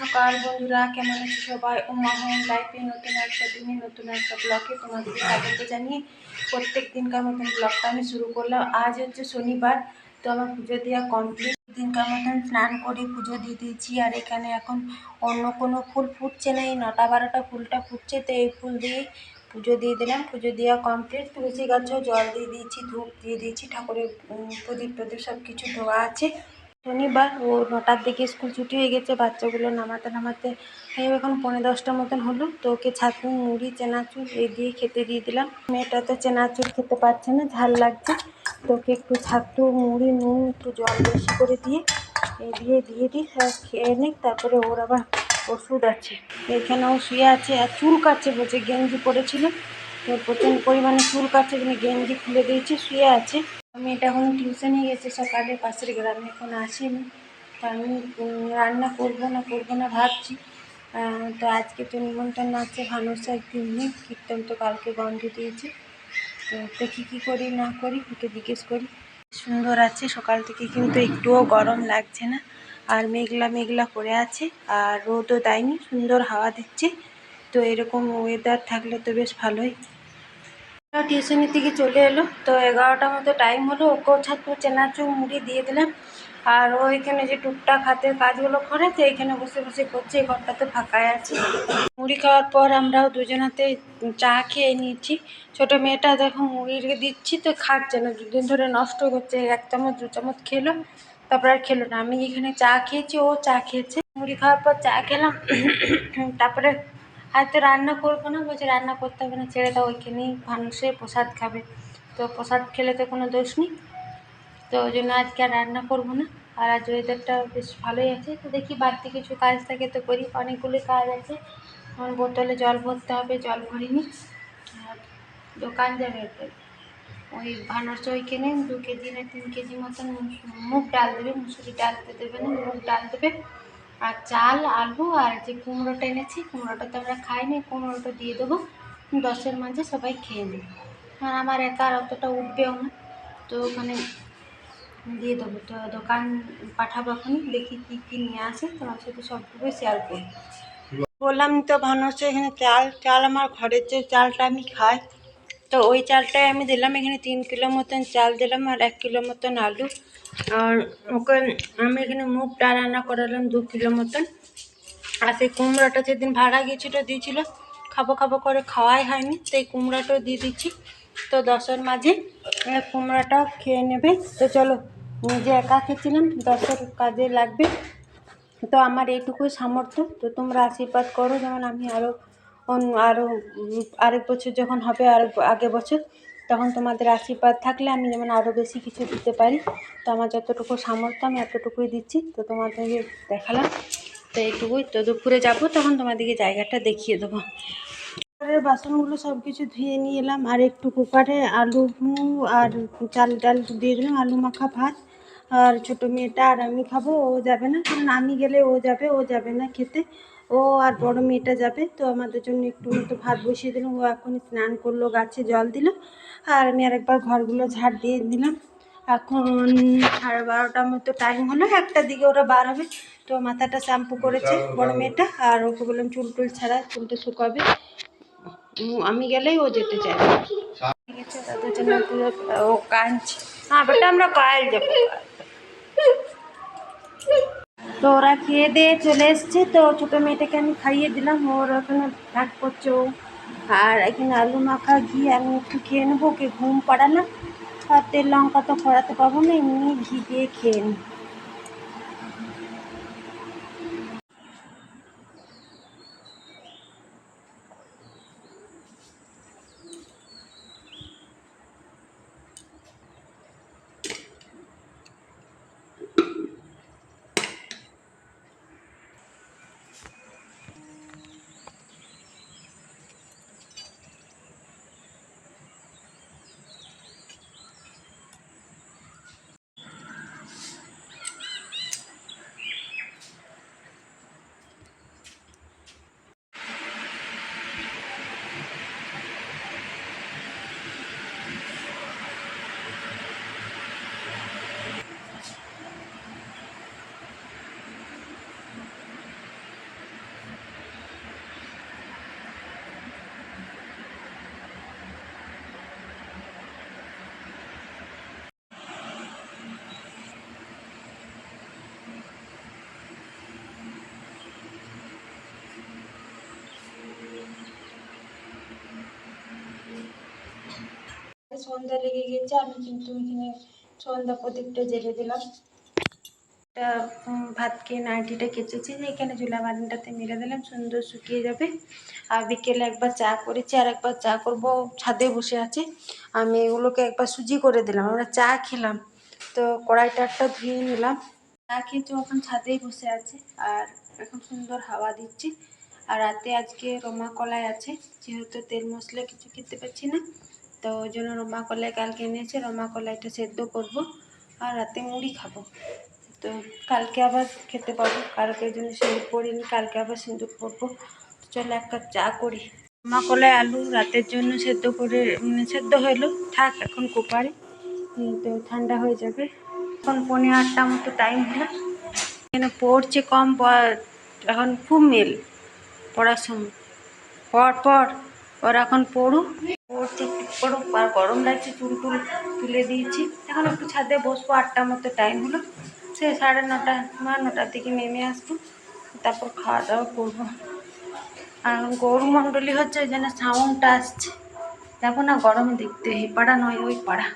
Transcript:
সকাল, বন্ধুরা, কেমন আছে সবাই? উমা হোম, লাইফে নতুন একটা দিনে, নতুন একটা ব্লগে তোমাদের স্বাগত জানিয়ে প্রত্যেক দিনকার মতন ব্লগটা আমি শুরু করলাম। আজ হচ্ছে শনিবার, তো আমার পুজো দেওয়া কমপ্লিট দিনকার মতন স্নান করে পুজো দিয়ে দিয়েছি, আর এখানে এখন অন্য কোনো ফুল ফুটছে না, এই নটা বারোটা ফুলটা ফুটছে, তো এই ফুল দিয়ে পুজো দিয়ে দিলাম। পুজো দেওয়া কমপ্লিট তুলসী গাছেও জল দিয়ে দিয়েছি, ধূপ দিয়ে দিয়েছি, ঠাকুরের প্রদীপ প্রদীপ সব কিছু ধোয়া আছে। শনিবার ও নটার দিকে স্কুল ছুটি হয়ে গেছে, বাচ্চাগুলো নামাতে নামাতে। এখন পনেরো দশটার মতন হলো। তো ওকে ছাতু, মুড়ি, চেনাচুর এই দিয়ে খেতে দিয়ে দিলাম। মেয়েটা তো চেনাচুর খেতে পারছে না, ঝাল লাগছে। তো ওকে একটু ছাতু, মুড়ি, নুন, একটু জল বেশি করে দিয়ে এই দিয়ে দিয়ে দিই খেয়ে নিক। তারপরে ওর আবার ওষুধ আছে। এখানেও শুয়ে আছে আর চুল কাটছে বলছে, গেঞ্জি পরেছিল। তো প্রচণ্ড পরিমাণে চুল কাটছে, এখানে গেঞ্জি খুলে দিয়েছে, শুয়ে আছে। আমি এটা এখন টিউশনে গেছে, সকালে পাশের গ্রামে এখন আসেনি তো আমি রান্না করব না করব না ভাবছি। তো আজকে তো নিমন্ত্রণ আছে ভানুসার দিনে কীর্তন তো কালকে বন্ধ দিয়েছে। তো দেখি কী করি, না করি, ওকে জিজ্ঞেস করি। সুন্দর আছে, সকাল থেকে কিন্তু একটুও গরম লাগছে না। আর মেঘলা মেঘলা করে আছে, আর রোদও দেয়নি, সুন্দর হাওয়া দিচ্ছে। তো এরকম ওয়েদার থাকলে তো বেশ ভালোই। টিউশনি থেকে চলে এলো। তো এগারোটার মতো টাইম হলো। ওকেও ছাত্র চেনাচু মুড়ি দিয়ে দিলাম। আর ও এখানে যে টুকটাক হাতের কাজগুলো করে, তো এখানে বসে বসে করছে। এই ঘরটা তো ফাঁকাই আছে। মুড়ি খাওয়ার পর আমরাও দুজনাতে চা খেয়ে নিয়েছি। ছোটো মেয়েটা দেখো মুড়ি দিচ্ছি, তো খাচ্ছে না। দুদিন ধরে নষ্ট করছে। এক চামচ, দু চামচ খেলো। তারপর আর খেলো না। আমি এখানে চা খেয়েছি, ও চা খেয়েছে। মুড়ি খাওয়ার পর চা খেলাম। তারপরে হয়তো রান্না করব না, বলছে রান্না করতে হবে না, ছেড়ে দাও ওইখানেই মানুষে প্রসাদ খাবে। তো প্রসাদ খেলে তো কোনো দোষ নেই। তো ওই জন্য আজকে আর রান্না করব না। আর আজ ওয়েদারটা বেশ ভালোই আছে। তো দেখি বাড়তি কিছু কাজ থাকে তো করি। অনেকগুলো কাজ আছে। আমার বোতলে জল ভরতে হবে, জল ভরিনি। আর দোকান যাবে তো ওই ভানরচা ওইখানে দু কেজি না তিন কেজি মতন মুগ ডাল দেবে মুসুরি ডাল দেবে না, মুগ ডাল দেবে। আর চাল, আলু আর যে কুমড়োটা এনেছি, কুমড়োটা তো আমরা খাইনি, কুমড়োটা দিয়ে দেবো। দশের মাঝে সবাই খেয়ে নেবে। আর আমার একা আর অতটা উঠবেও না। তো ওখানে দিয়ে দেবো। তো দোকান পাঠাবো এখন, দেখি কী কী নিয়ে আসে। তোমার সাথে সবটুকুই শেয়ার করি বললাম তো ভাবছি এখানে চাল চাল আমার ঘরের যে চালটা আমি খাই। তো ওই চালটাই আমি দিলাম, এখানে তিন কিলো মতন চাল দিলাম আর এক কিলো মতন আলু। আর ওকে আমি এখানে মুগ ডাল রান্না করালাম দু কিলো মতন। আর সেই কুমড়োটা যেদিন ভাড়া গিয়েছিল, দিয়েছিল, খাব খাব করে খাওয়াই হয়নি, সেই কুমড়োটাও দিয়ে দিচ্ছি। তো দশের মাঝে এ কুমড়োটাও খেয়ে নেবে। তো চলো, নিজে একা খেয়েছিলাম, দশের কাজে লাগবে। তো আমার এইটুকুই সামর্থ্য। তো তোমরা আশীর্বাদ করো, যেমন আমি আরও আরও আরেক বছর যখন হবে, আর আগে বছর, তখন তোমাদের আশীর্বাদ থাকলে আমি যেমন আরও বেশি কিছু দিতে পারি। তো আমার যতটুকু সামর্থ্য, আমি এতটুকুই দিচ্ছি। তো তোমাদেরকে দেখালাম। তো এইটুকুই। তো দুপুরে যাব, তখন তোমাদেরকে জায়গাটা দেখিয়ে দেবো। কুকারের বাসনগুলো সব কিছু ধুয়ে নিয়ে এলাম। আর একটু কুকারে আলু, আর চাল ডাল দিয়ে দিলাম। আলু মাখা ভাত। আর ছোটো মেয়েটা আর আমি খাব, ও যাবে না। কারণ আমি গেলে ও যাবে ও যাবে না খেতে। ও আর বড় মেয়েটা যাবে তো আমাদের জন্য একটু মতো ভাত বসিয়ে দিলাম। ও এখন স্নান করল গাছে জল দিল। আর আমি আরেকবার ঘরগুলো ঝাড় দিয়ে দিলাম। এখন সাড়ে বারোটার মতো টাইম হলো একটার দিকে ওরা বার হবে। তো মাথাটা শ্যাম্পু করেছে বড় মেয়েটা। আর ওকে বললাম চুল টুল ছাড়া চুলটা শুকাবে। আমি গেলেই ও যেতে আছে তাদের জন্য ও কাঁদছে। হ্যাঁ বেটা আমরা কাল যাব। তো ওরা খেয়ে দিয়ে চলে এসছে তো। ছোটো মেয়েটাকে আমি খাইয়ে দিলাম, ওর ওখানে ভাগ করছে ও। আর এখানে আলু মাখা, ঘি, আমি একটু খেয়ে নেব, ওকে ঘুম পাড়ালাম আর তেল লঙ্কা তো খড়াতে পাবো না, এমনি ঘি দিয়ে খেয়ে নিই সন্ধ্যা লেগে গেছে আমি কিন্তু এখানে সন্ধ্যা প্রদীপটা জেলে দিলাম। এটা উম, ভাত খেয়ে নাইটিটা কেচেছি যে এখানে চুলা বারান্দাতে মেরে দিলাম সুন্দর শুকিয়ে যাবে। আর বিকেলে একবার চা করেছি আর একবার চা করব ছাদে বসে আছে। আমি এগুলোকে একবার সুজি করে দিলাম আমরা চা খেলাম। তো কড়াইটা একটা ধুয়ে নিলাম। চা খেয়ে তো এখন ছাদেই বসে আছে আর এখন সুন্দর হাওয়া দিচ্ছে। আর রাতে আজকে রমা কলাই আছে যেহেতু তেল মশলা কিছু খেতে পাচ্ছি না। তো ওই জন্য রমা কলাই কালকে এনেছে রমা কলাইটা সেদ্ধ করব আর রাতে মুড়ি খাব। তো কালকে আবার খেতে পারব কালকের জন্য সিঁদুর পরিনি কালকে আবার সিঁদুর পরবো। চলো এক কাপ চা করি। মা কলাই আলু রাতের জন্য সেদ্ধ করে মানে সেদ্ধ হলো থাক এখন উম, তো ঠান্ডা হয়ে যাবে। এখন পনেরো আটটা মতো টাইম হলো। এখানে পড়ছে কম এখন খুব মেল পড়ার সময়। পর পর ওর এখন পড়ুক একটু পড়ুক, আর গরম লাগছে, চুল টুল তুলে দিয়েছি। এখন একটু ছাদে বসবো আটটার মতো টাইম হলো। সে সাড়ে নটা বা নটার দিকে নেমে আসব, তারপর খাওয়া দাওয়া করব। আর গরু মণ্ডলী হচ্ছে ওই জন্য সাউন্ডটা আসছে। দেখো না, গরমে দেখতে এই পাড়া নয়, ওই পাড়া।